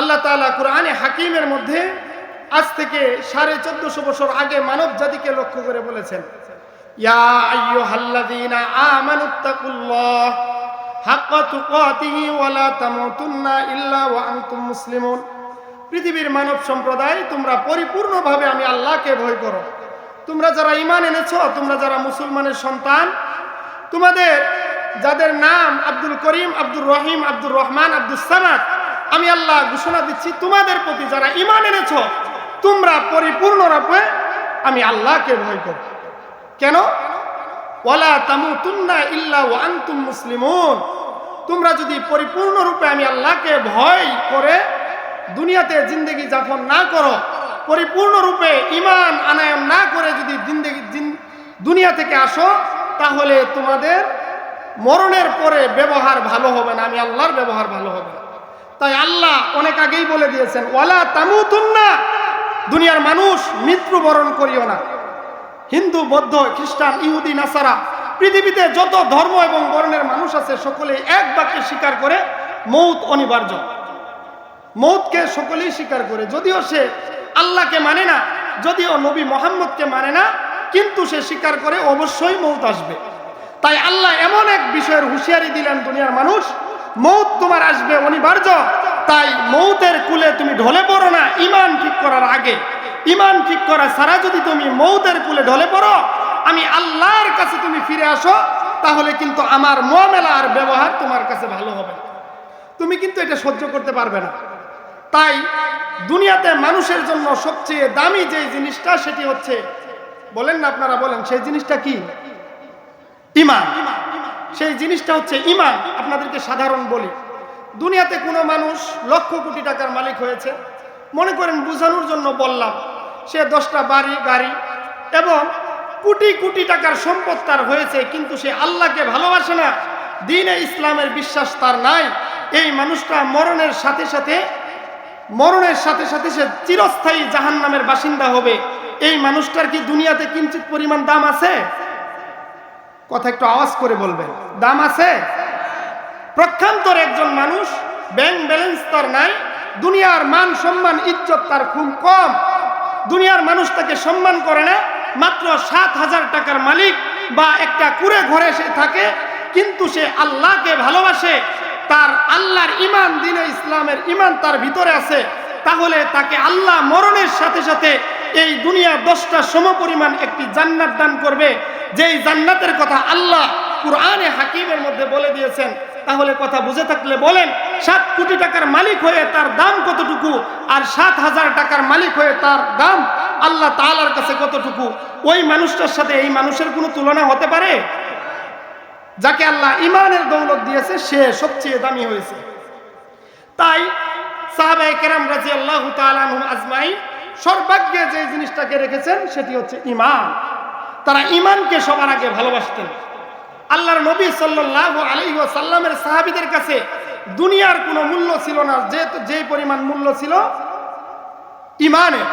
আল্লাহ তাআলা কোরআনে হাকিমের মধ্যে আজ থেকে সাড়ে চোদ্দশো বছর আগে মানব জাতিকে লক্ষ্য করে বলেছেন পৃথিবীর মানব সম্প্রদায়, তোমরা পরিপূর্ণভাবে আমি আল্লাহকে ভয় করো। তোমরা যারা ঈমান এনেছো, তোমরা যারা মুসলমানের সন্তান, তোমাদের যাদের নাম আব্দুল করিম, আব্দুর রহিম, আব্দুর রহমান আব্দুল সামাদ আমি আল্লাহ ঘোষণা দিচ্ছি, তোমাদের প্রতি যারা ঈমান এনেছো, তোমরা পরিপূর্ণরূপে আমি আল্লাহকে ভয় করো। কেন? ওয়ালা তামুতুন্না ইল্লা ওয়া আনতুম মুসলিমুন। তোমরা যদি পরিপূর্ণরূপে আমি আল্লাহকে ভয় করে দুনিয়াতে জিন্দগি যাপন না করো পরিপূর্ণরূপে ইমান আনায়ন না করে যদি জিন্দগি, জিন- দুনিয়া থেকে আসো, তাহলে তোমাদের মরণের পরে ব্যবহার ভালো হবে না, আমি আল্লাহর ব্যবহার ভালো হবে না। তাই আল্লাহ অনেক আগেই বলে দিয়েছেন, ওয়ালা তামুতুন্না দুনিয়ার মানুষ মৃত্যুবরণ করিও না। হিন্দু, বৌদ্ধ, খ্রিস্টান, ইহুদি, নাসারা, পৃথিবীতে যত ধর্ম এবং বর্ণের মানুষ আছে সকলে এক বাক্যে স্বীকার করে মৌত অনিবার্য। মৌতকে সকলেই স্বীকার করে, যদিও সে আল্লাহকে মানে না, যদিও নবী মোহাম্মদকে মানে না, কিন্তু সে স্বীকার করে অবশ্যই মৌত আসবে। তাই আল্লাহ এমন এক বিষয়ের হুঁশিয়ারি দিলেন দুনিয়ার মানুষ মৌত তোমার আসবে অনিবার্য। তাই মৌতের কুলে তুমি ঢলে পড়ো না ইমান ঠিক করার আগে। ইমান ঠিক করা ছাড়া যদি তুমি মৌতের কুলে ঢলে পড়ো, আমি আল্লাহর কাছে তুমি ফিরে আসো, তাহলে কিন্তু আমার মোয়ামেলা আর ব্যবহার তোমার কাছে ভালো হবে তুমি কিন্তু এটা সহ্য করতে পারবে না। তাই দুনিয়াতে মানুষের জন্য সবচেয়ে দামি যে জিনিসটা, সেটি হচ্ছে, বলেন না আপনারা বলেন, সেই জিনিসটা কি? ইমান সেই জিনিসটা হচ্ছে ইমান, আপনাদেরকে সাধারণ বলি। দুনিয়াতে কোনো মানুষ লক্ষ কোটি টাকার মালিক হয়েছে। মনে করেন, বোঝানোর জন্য বললাম, সে দশটা বাড়ি, গাড়ি, এবং কোটি কোটি টাকার সম্পদ তার হয়েছে, কিন্তু সে আল্লাহকে ভালোবাসে না। দিনে ইসলামের বিশ্বাস তার নাই। এই মানুষটা মরণের সাথে সাথে, মরণের সাথে সাথে সে চিরস্থায়ী জাহান নামের বাসিন্দা হবে। এই মানুষটার কি দুনিয়াতে কিঞ্চিত পরিমাণ দাম আছে? কথা একটু আওয়াজ করে বলবেন। দাম আছে? প্রক্ষান্তর একজন মানুষ ব্যাংক ব্যালেন্স তার নাই, দুনিয়ার মান, সম্মান, ইজ্জত তার খুব কম। দুনিয়ার মানুষ তাকে সম্মান করে না, মাত্র সাত হাজার টাকার মালিক বা একটা কুড়ে ঘরে সে থাকে, কিন্তু সে আল্লাহকে ভালোবাসে, তার আল্লাহর ইমান দিনে ইসলামের ইমান তার ভিতরে আছে, তাহলে তাকে আল্লাহ মরণের সাথে সাথে এই দুনিয়া দশটা সমপরিমাণ একটি জান্নাত দান করবে। যেই জান্নাতের কথা আল্লাহ কুরআনে হাকিমের মধ্যে বলে দিয়েছেন, তাহলে কথা বুঝে থাকলে বলেন, সাত কোটি টাকার মালিক হয়ে তার দাম কতটুকু আর সাত হাজার টাকার মালিক হয়ে তার দাম আল্লাহ তালার কাছে কতটুকু? ওই মানুষটার সাথে এই মানুষের কোনো তুলনা হতে পারে? যাকে আল্লাহ ইমানের দৌলত দিয়েছে, সে সবচেয়ে দামি হয়েছে। তাই সাহাবাই কেরাম রাজি আল্লাহ তালুম আজমাই সর্বাগ্যে যে জিনিসটাকে রেখেছেন, সেটি হচ্ছে ইমান তারা ইমানকে সবার আগে ভালোবাসতেন। আল্লাহর নবী সাল্লাহ আলী সাল্লামের সাহাবিদের কাছে দুনিয়ার কোনো মূল্য ছিল না, যে যে পরিমাণ মূল্য ছিল ইমানের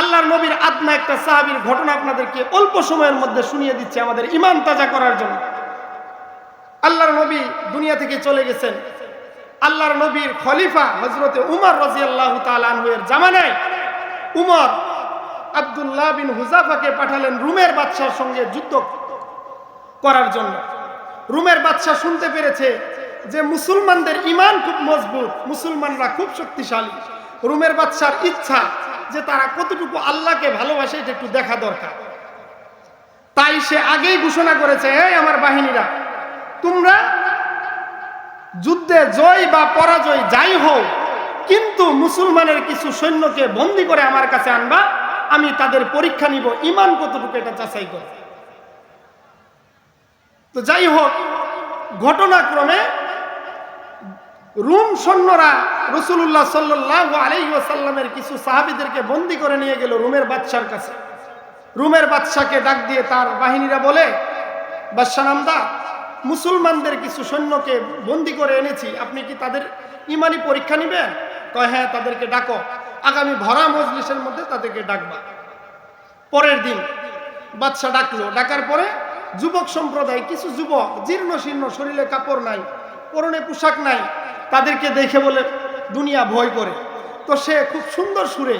আল্লাহর নবীর আত্মা একটা সাহাবির ঘটনা আপনাদেরকে অল্প সময়ের মধ্যে শুনিয়ে দিচ্ছে আমাদের ইমান তাজা করার জন্য। আল্লাহর নবী দুনিয়া থেকে চলে গেছেন। আল্লাহর নবীর খলিফা হজরতে উমর রাজি আল্লাহ তালের জামানায় উমর আবদুল্লাহ বিন হুজাফাকে পাঠালেন রুমের বাদশার সঙ্গে যুদ্ধ করার জন্য। রুমের বাদশাহ শুনতে পেরেছে যে মুসলমানদের ইমান খুব মজবুত, মুসলমানরা খুব শক্তিশালী। রুমের বাদশার ইচ্ছা যে তারা কতটুকু আল্লাহকে ভালোবাসে এটা একটু দেখা দরকার। তাই সে আগেই ঘোষণা করেছে, এই আমার বাহিনীরা, তোমরা যুদ্ধে জয় বা পরাজয় যাই হোক কিন্তু মুসলমানের কিছু সৈন্যকে বন্দি করে আমার কাছে আনবা, আমি তাদের পরীক্ষা নিব, ইমান কতটুকু এটা যাচাই করে। তো যাই হোক, ঘটনাক্রমে রুম সৈন্যরা রসুল্লাহ সাল্লাহ আলাইসাল্লামের কিছু সাহাবিদেরকে বন্দি করে নিয়ে গেল রুমের বাদশার কাছে। রুমের বাদশাকে ডাক দিয়ে তার বাহিনীরা বলে বাদশানামদা মুসলমানদের কিছু সৈন্যকে বন্দি করে এনেছি, আপনি কি তাদের ইমানি পরীক্ষা নেবেন? কয় হ্যাঁ তাদেরকে ডাকো। আগামী ভরা মজলিসের মধ্যে তাদেরকে ডাকবা। পরের দিন বাদশা ডাকলো। ডাকার পরে যুবক সম্প্রদায়, কিছু যুবক জীর্ণ শীর্ণ, শরীরে কাপড় নাই, পরনে পোশাক নাই, তাদেরকে দেখে বলে, দুনিয়া ভয় করে। তো সে খুব সুন্দর সুরে,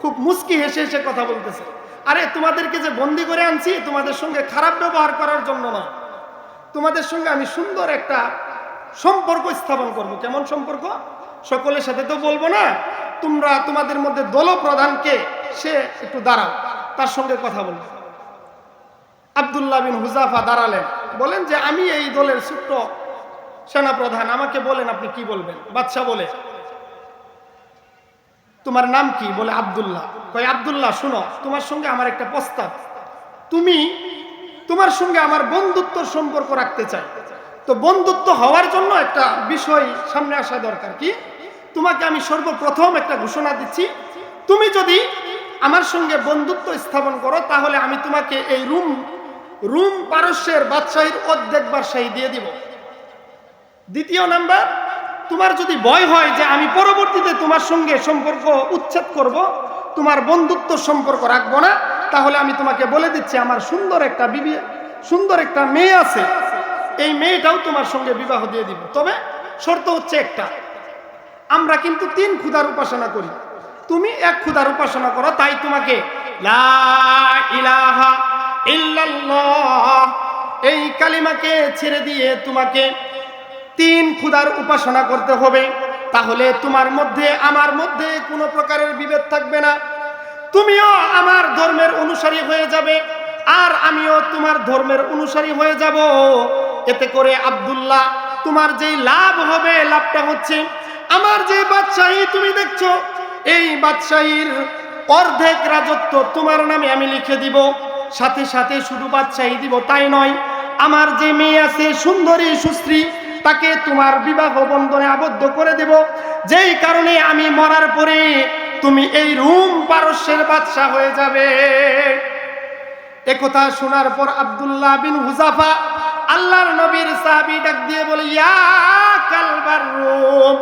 খুব মুস্কি হেসে হেসে কথা বলতেছে। আরে, তোমাদেরকে যে বন্দি করে আনছি, তোমাদের সঙ্গে খারাপ ব্যবহার করার জন্য না তোমাদের সঙ্গে আমি সুন্দর একটা সম্পর্ক স্থাপন করব। কেমন সম্পর্ক? সকলের সাথে তো বলব না, তোমরা তোমাদের মধ্যে দল প্রধানকে সে একটু দাঁড়াও, তার সঙ্গে কথা বলব আবদুল্লাহ বিন হুজাফা দাঁড়ালেন, বলেন যে, আমি এই দলের ছোট্ট সেনাপ্রধান, আমাকে বলেন আপনি কি বলবেন? বাদশাহ বলে, তোমার নাম কি? বলে, আব্দুল্লাহ। কয়, আবদুল্লাহ, শুনো, তোমার সঙ্গে আমার একটা প্রস্তাব। তুমি তোমার সঙ্গে আমার বন্ধুত্বর সম্পর্ক রাখতে চাই। তো বন্ধুত্ব হওয়ার জন্য একটা বিষয় সামনে আসা দরকার কি? তোমাকে আমি সর্বপ্রথম একটা ঘোষণা দিচ্ছি। তুমি যদি আমার সঙ্গে বন্ধুত্ব স্থাপন করো, তাহলে আমি তোমাকে এই রুম রুম পারস্যের বাদশাহীর অর্ধেক বাদশাহী দিয়ে দিব। দ্বিতীয় নাম্বার, তোমার যদি ভয় হয় যে আমি পরবর্তীতে তোমার সঙ্গে সম্পর্ক উচ্ছেদ করব, তোমার বন্ধুত্ব সম্পর্ক রাখব না, তাহলে আমি তোমাকে বলে দিচ্ছি, আমার সুন্দর একটা বিবি, সুন্দর একটা মেয়ে আছে। এই মেয়েটাও তোমার সঙ্গে বিবাহ দিয়ে দিব। তবে শর্ত হচ্ছে একটা। আমরা কিন্তু তিন ক্ষুধার উপাসনা করি। তুমি এক ক্ষুধার উপাসনা করো, তাই তোমাকে এই কালিমাকে ছেড়ে দিয়ে তোমাকে তিন ক্ষুধার উপাসনা করতে হবে। তাহলে তোমার মধ্যে, আমার মধ্যে কোনো প্রকারের বিভেদ থাকবে না। তুমিও আমার ধর্মের অনুসারী হয়ে যাবে, আর আমিও তোমার ধর্মের অনুসারী হয়ে যাব। এতে করে আব্দুল্লাহ, তোমার যেই লাভ হবে, লাভটা হচ্ছে আমার যে বাদশাহী, তুমি দেখছ, এই বাদশাহীর অর্ধেক রাজত্ব তোমার নামে আমি লিখে দিব। সাথে সাথে শুধু বাদশাহী দিব, তাই নয়, আমার যে মেয়ে আছে, সুন্দরী, সুশ্রী, তাকে তোমার বিবাহ বন্ধনে আবদ্ধ করে দেব। যেই কারণে আমি মরার পরে তুমি এই রুম পারস্যের বাদশাহ হয়ে যাবে। একথা শোনার পর আব্দুল্লাহ বিন হুজাফা আল্লাহর নবীর সাহাবী ডাক দিয়ে বলে, ইয়া কালবার রুম,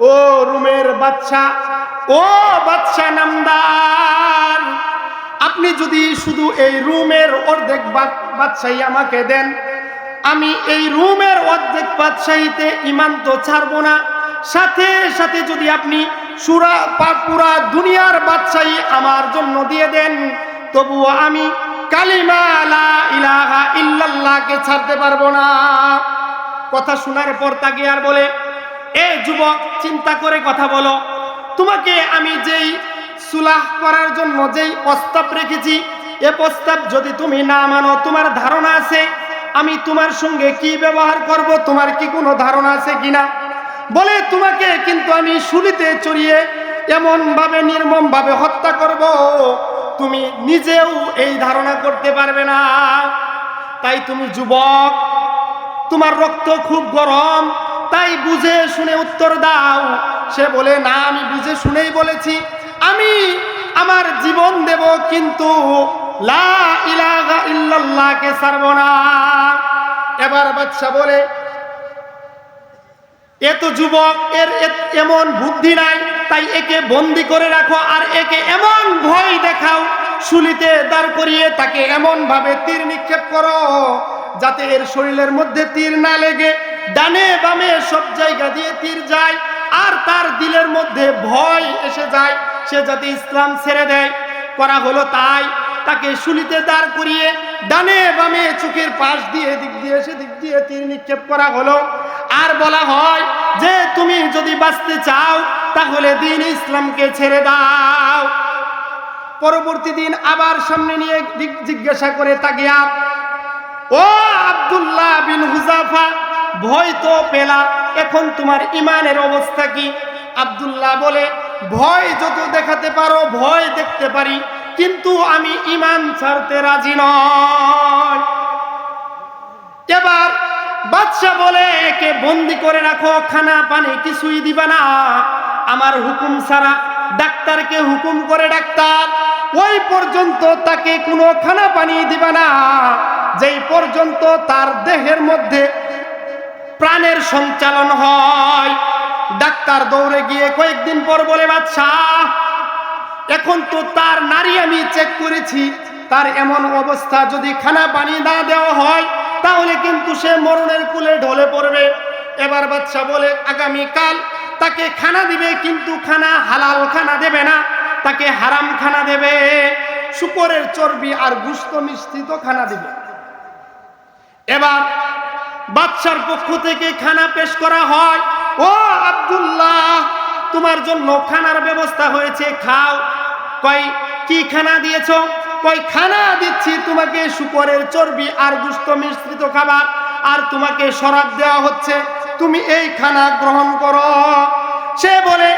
ও রুমের বাচ্চা ও বাচ্চা নামদার, আপনি যদি শুধু এই রুমের অর্ধেক বাদ- বাদশাহী আমাকে দেন, আমি এই রুমের অর্ধেক বাদশাহীতে ইমান তো ছাড়বো না। সাথে সাথে যদি আপনি সুরা পুরা দুনিয়ার বাদশাহী আমার জন্য দিয়ে দেন, তবুও আমি কালিমা ইলাহা ইল্লাল্লাহকে ছাড়তে পারব না। কথা শোনার পর তাকে আর বলে, এ যুবক, চিন্তা করে কথা বলো। তোমাকে আমি যেই সুলাহ করার জন্য যেই প্রস্তাব রেখেছি, এ প্রস্তাব যদি তুমি না মানো, তোমার ধারণা আছে, আমি তোমার সঙ্গে কি ব্যবহার করব, তোমার কি কোনো ধারণা আছে কিনা? বলে, তোমাকে কিন্তু আমি শুলিতে চড়িয়ে এমনভাবে নির্মমভাবে নির্মম ভাবে হত্যা করব। তুমি নিজেও এই ধারণা করতে পারবে না। তাই তুমি যুবক, তোমার রক্ত খুব গরম, তাই বুঝে শুনে উত্তর দাও। সে বলে, না, আমি বুঝে শুনেই বলেছি। আমি আমার জীবন দেব কিন্তু না। এবার বাচ্চা বলে, এ তো যুবক, এর এমন বুদ্ধি নাই। তাই একে বন্দি করে রাখো আর একে এমন ভয় দেখাও, শুলিতে দাঁড় করিয়ে তাকে এমন ভাবে তীর নিক্ষেপ করো, যাতে এর শরীরের মধ্যে তীর না লেগে ডানে বামে সব জায়গা দিয়ে তীর যায় আর তার দিলের মধ্যে ভয় এসে যায়, সে যাতে ইসলাম ছেড়ে দেয়। করা হলো তাই, তাকে শুলিতে দাঁড় করিয়ে ডানে বামে চোখের পাশ দিয়ে, দিক দিয়ে সেদিক দিয়ে তীর নিক্ষেপ করা হলো। আর বলা হয় যে, তুমি যদি বাঁচতে চাও তাহলে দিন ইসলামকে ছেড়ে দাও। পরবর্তী দিন আবার সামনে নিয়ে জিজ্ঞাসা করে তাকে আর ও আব্দুল্লাহ বিন হুজাফা ভয় তো পেলা, এখন তোমার ইমানের অবস্থা কি? আব্দুল্লাহ বলে, ভয় যত দেখাতে পারো, ভয় দেখতে পারি, কিন্তু আমি ইমান ছাড়তে রাজি নয় এবার বাদশা বলে, একে বন্দি করে রাখো, খানা পানি কিছুই দিবা না। আমার হুকুম ছাড়া ডাক্তারকে হুকুম করে ডাক্তার, ওই পর্যন্ত তাকে কোনো খানা পানি দিবা না। যেই পর্যন্ত তার দেহের মধ্যে প্রাণের সঞ্চালন হয়, ডাক্তার দৌড়ে গিয়ে কয়েকদিন পর বলে, বাদশাহ, এখন তো তার নারী আমি চেক করেছি। তার এমন অবস্থা যদি খানা পানি না দেওয়া হয়, তাহলে কিন্তু সে মরণের কুলে ঢলে পড়বে। এবার বাচ্চা বলে, আগামীকাল তাকে খানা দিবে, কিন্তু খানা হালাল খানা দেবে না। তাকে হারাম খানা দেবে। শুকরের চর্বি আর গুস্ত মিশ্রিত খানা দিবে। এবার বাদশার পক্ষ থেকে খানা পেশ করা হয়, ও আব্দুল্লাহ, তোমার জন্য খানার ব্যবস্থা হয়েছে, খাও। কই কি খানা দিয়েছ? কই খানা দিচ্ছি তোমাকে শুকরের চর্বি আর গুস্ত মিশ্রিত খাবার, আর তোমাকে শরাব দেওয়া হচ্ছে। তুমি এই খানা গ্রহণ করো। সে বলে,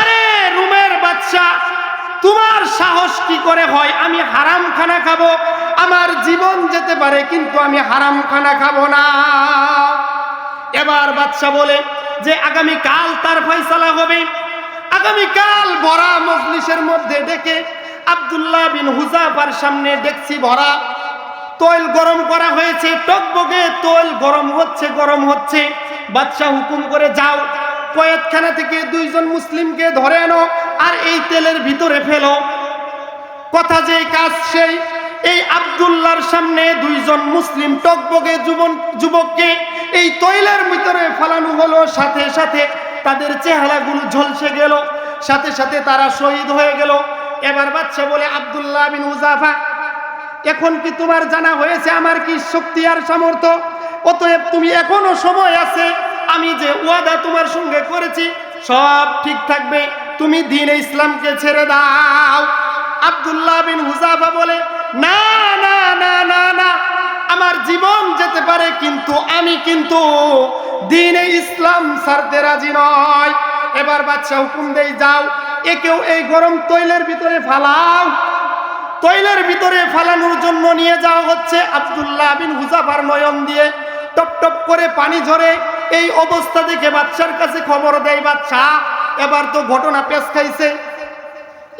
আরে, রুমের বাচ্চা, তোমার সাহস কি করে হয়? আমি হারাম খানা খাব। আমার জীবন যেতে পারে, কিন্তু আমি হারাম খানা খাব না। এবার বাদশা বলে যে আগামী কাল তার ফয়সালা হবে। আগামী কাল ভরা মজলিসের মধ্যে ডেকে আবদুল্লাহ বিন হুজাফার সামনে দেখছি ভরা। তৈল গরম করা হয়েছে, টকবগে তৈল গরম হচ্ছে গরম হচ্ছে। বাদশাহ হুকুম করে, যাও, কয়েকখানা থেকে দুইজন মুসলিমকে ধরে আনো আর এই তেলের ভিতরে ফেলো। কথা যে কাজ সেই। এই আব্দুল্লাহর সামনে দুইজন মুসলিম টকবগে যুবন যুবককে এই তৈলের ভিতরে ফালানো হলো। সাথে সাথে তাদের চেহারাগুলো ঝলসে গেল। সাথে সাথে তারা শহীদ হয়ে গেল। এবার বাচ্চা বলে, আব্দুল্লাহ বিন উজাফা, এখন কি তোমার জানা হয়েছে আমার কি শক্তি আর সামর্থ্য? অতএব তুমি এখনও সময় আছে, আমি যে ওয়াদা তোমার সঙ্গে করেছি, সব ঠিক থাকবে। তুমি দিন ইসলামকে ছেড়ে দাও। আবদুল্লাহ বিন হুজাফা বলে, না না না না না, আমার জীবন যেতে পারে, কিন্তু আমি কিন্তু দিনে ইসলাম ছাড়তে রাজি নয়। এবার বাচ্চা হুকুম দেই, যাও, একেও এই গরম তৈলের ভিতরে ফালাও। তৈলের ভিতরে ফালানোর জন্য নিয়ে যাওয়া হচ্ছে আবদুল্লাহ বিন হুজাফার নয়ন দিয়ে। টপ টপ করে পানি ঝরে এই অবস্থা দেখে বাচ্চার কাছে খবর দেয় বাচ্চা এবার তো ঘটনা পেশ খাইছে।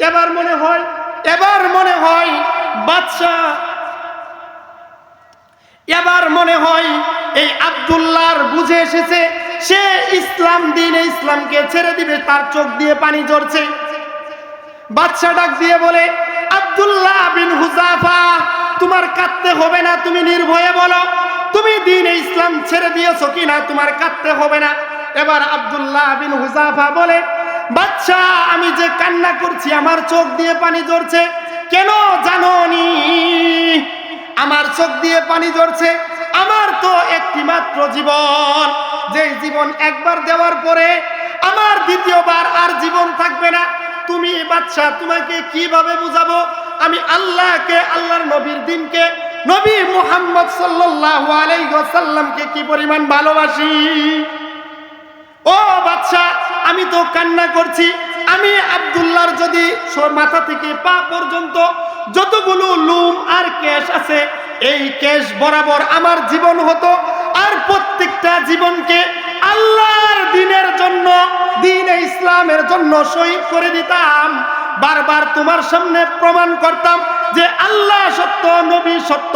এবার মনে হয়, এবার মনে হয় বাচ্চা এবার মনে হয় এই আব্দুল্লাহর বুঝে এসেছে, সে ইসলাম দিনে ইসলামকে ছেড়ে দিবে, তার চোখ দিয়ে পানি ঝরছে। বাচ্চা ডাক দিয়ে বলে, আব্দুল্লাহ বিন হুজাফা, তোমার কাঁদতে হবে না, তুমি নির্ভয়ে বলো। তুমি দিন ইসলাম ছেড়ে দিয়েছ কিনা তোমার কাঁদতে হবে না। এবার আবদুল্লাহ বিন হুজাফা বলে, বাচ্চা, আমি যে কান্না করছি, আমার চোখ দিয়ে পানি ঝরছে। কেন জানো নি আমার চোখ দিয়ে পানি ঝরছে। আমার তো একটি মাত্র জীবন। যে জীবন একবার দেওয়ার পরে আমার দ্বিতীয়বার আর জীবন থাকবে না। তুমি বাচ্চা, তোমাকে কীভাবে বুঝাবো? আমি আল্লাহকে, আল্লাহর নবীর দিনকে নবী মুহাম্মদ সাল্লাল্লাহু আলাইহি ওয়াসাল্লামকে কি পরিমাণ ভালোবাসি? ও বাচ্চা, আমি তো কান্না করছি। আমি আব্দুল্লাহর যদি মাথা থেকে পা পর্যন্ত যতগুলো লুম আর কেশ আছে, এই কেশ বরাবর আমার জীবন হতো। আর প্রত্যেকটা জীবনকে আল্লাহর দিনের জন্য, দিন ইসলামের জন্য শহীদ করে দিতাম। বারবার তোমার সামনে প্রমাণ করতাম। আল্লাহ সত্য, নবী সত্য,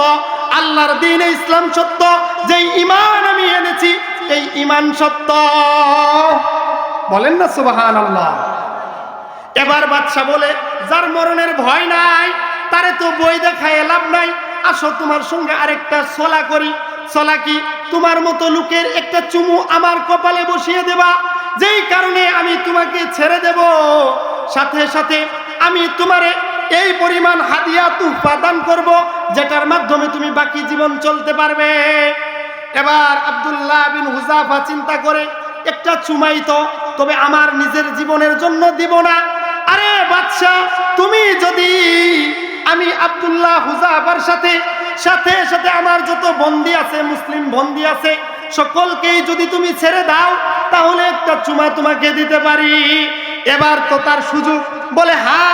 আল্লাহর দিন ইসলাম সত্য যে ইমান আমি এনেছি, এই ইমান সত্য। বলেন না সুবাহান আল্লাহ এবার বাদশা বলে, যার মরণের ভয় নাই, তারে তো বই দেখায় লাভ নাই। আসো তোমার সঙ্গে আরেকটা সোলা করি। সোলা কি? তোমার মতো লোকের একটা চুমু আমার কপালে বসিয়ে দেবা। যেই কারণে আমি তোমাকে ছেড়ে দেব। সাথে সাথে আমি তোমারে এই পরিমাণ হাদিয়া তুফা দান করব, যেটার মাধ্যমে তুমি বাকি জীবন চলতে পারবে। এবার আব্দুল্লাহ বিন হুজাফা চিন্তা করে, একটা চুমাই তো, তবে আমার নিজের জীবনের জন্য দিব না। আরে বাদশা তুমি যদি আমি আব্দুল্লাহ হুজাফার সাথে সাথে সাথে আমার যত বন্দি আছে, মুসলিম বন্দি আছে, সকলকেই যদি তুমি ছেড়ে দাও, তাহলে একটা চুমা তোমাকে দিতে পারি। এবার তো তার সুযোগ, বলে হ্যাঁ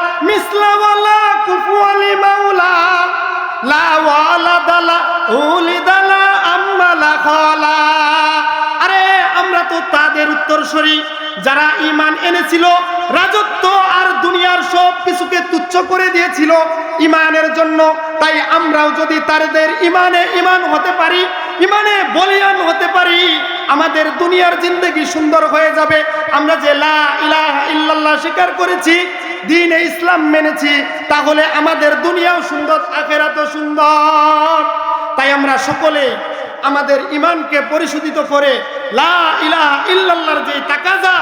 মিসলা ওয়ালা কুফুয়া লিমাউলা লা ওয়ালাদালা উলিদালা আম্মালা খালা। আরে, আমরা তো তাদের উত্তরসূরি, যারা ইমান এনেছিল, রাজত্ব আর দুনিয়ার সব কিছুকে তুচ্ছ করে দিয়েছিল ইমানের জন্য। তাই আমরাও যদি তাদের ইমানে ইমান হতে পারি ইমানে বলিয়ান হতে পারি, আমাদের দুনিয়ার জিন্দগি সুন্দর হয়ে যাবে। আমরা যে লা ইলাহা ইল্লাল্লাহ স্বীকার করেছি দিনে ইসলাম মেনেছি, তাহলে আমাদের দুনিয়াও সুন্দর, আখেরাতও সুন্দর। তাই আমরা সকলে আমাদের ইমানকে পরিশোধিত করে লা ইলাহা ইল্লাল্লাহর যে তাকাজা,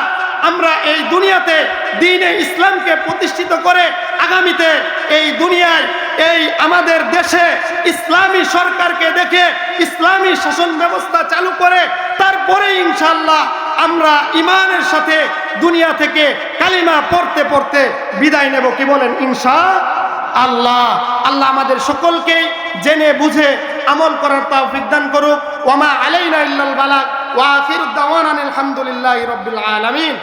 আমরা এই দুনিয়াতে দিনে ইসলামকে প্রতিষ্ঠিত করে আগামীতে এই দুনিয়ায়, এই আমাদের দেশে ইসলামী সরকারকে দেখে ইসলামী শাসন ব্যবস্থা চালু করে, তারপরে ইনশাল্লাহ আমরা ইমানের সাথে দুনিয়া থেকে কালিমা পড়তে পড়তে বিদায় নেব। কি বলেন? ইনশা আল্লাহ। আল্লাহ আমাদের সকলকে জেনে, বুঝে, আমল করার তাও বিদ্যান করুক। ওমা আলাইনা ইল্লাল বালাক ওয়া আখিরুদ দাওয়ানা আলহামদুলিল্লাহি রাব্বিল আলামিন।